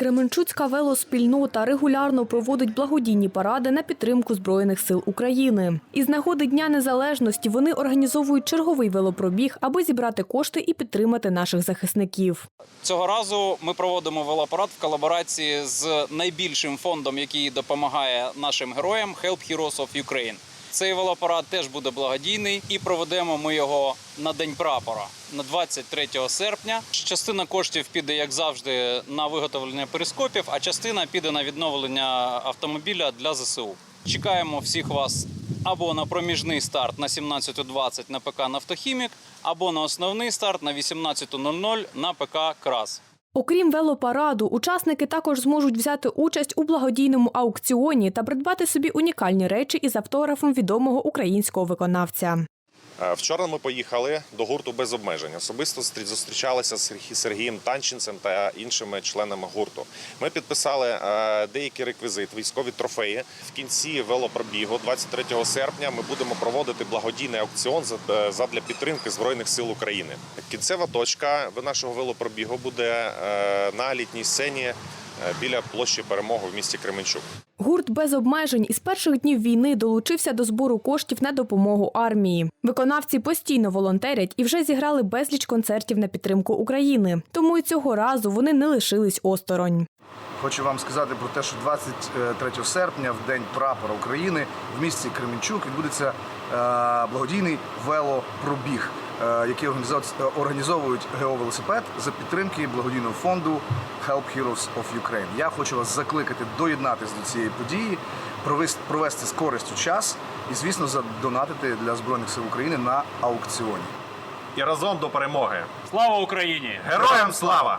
Кременчуцька велоспільнота регулярно проводить благодійні паради на підтримку Збройних сил України. Із нагоди Дня Незалежності вони організовують черговий велопробіг, аби зібрати кошти і підтримати наших захисників. Цього разу ми проводимо велопарад в колаборації з найбільшим фондом, який допомагає нашим героям Help Heroes of Ukraine. Цей велопарад теж буде благодійний, і проведемо ми його на день прапора на 23 серпня. Частина коштів піде, як завжди, на виготовлення перископів, а частина піде на відновлення автомобіля для ЗСУ. Чекаємо всіх вас або на проміжний старт на 17.20 на ПК Нафтохімік, або на основний старт на 18.00 на ПК Крас. Окрім велопараду, учасники також зможуть взяти участь у благодійному аукціоні та придбати собі унікальні речі із автографом відомого українського виконавця. Е, Вчора ми поїхали до гурту без обмежень. Особисто стрі- зустрічалися з Сергієм Танченцем та іншими членами гурту. Ми підписали е, деякий реквізит, військові трофеї. В кінці велопробігу, 23 серпня, ми будемо проводити благодійний аукціон е, задля підтримки збройних сил України. Кінцева точка нашого велопробігу буде на літній сцені біля площі перемоги в місті Кременчук. Гурт без обмежень із перших днів війни долучився до збору коштів на допомогу армії. Виконавці постійно волонтерять і вже зіграли безліч концертів на підтримку України. Тому і цього разу вони не лишились осторонь. Хочу вам сказати про те, що 23 серпня, в день прапора України, в місті Кременчук відбудеться е, благодійний велопробіг, е, який організов- організовують геовелосипед за підтримки благодійного фонду Help Heroes of Ukraine. Я хочу вас закликати доєднатися до цієї події, провести з користю час і, звісно, задонатити для збройних сил України на аукціоні. і разом до перемоги. Слава Україні! Героям слава!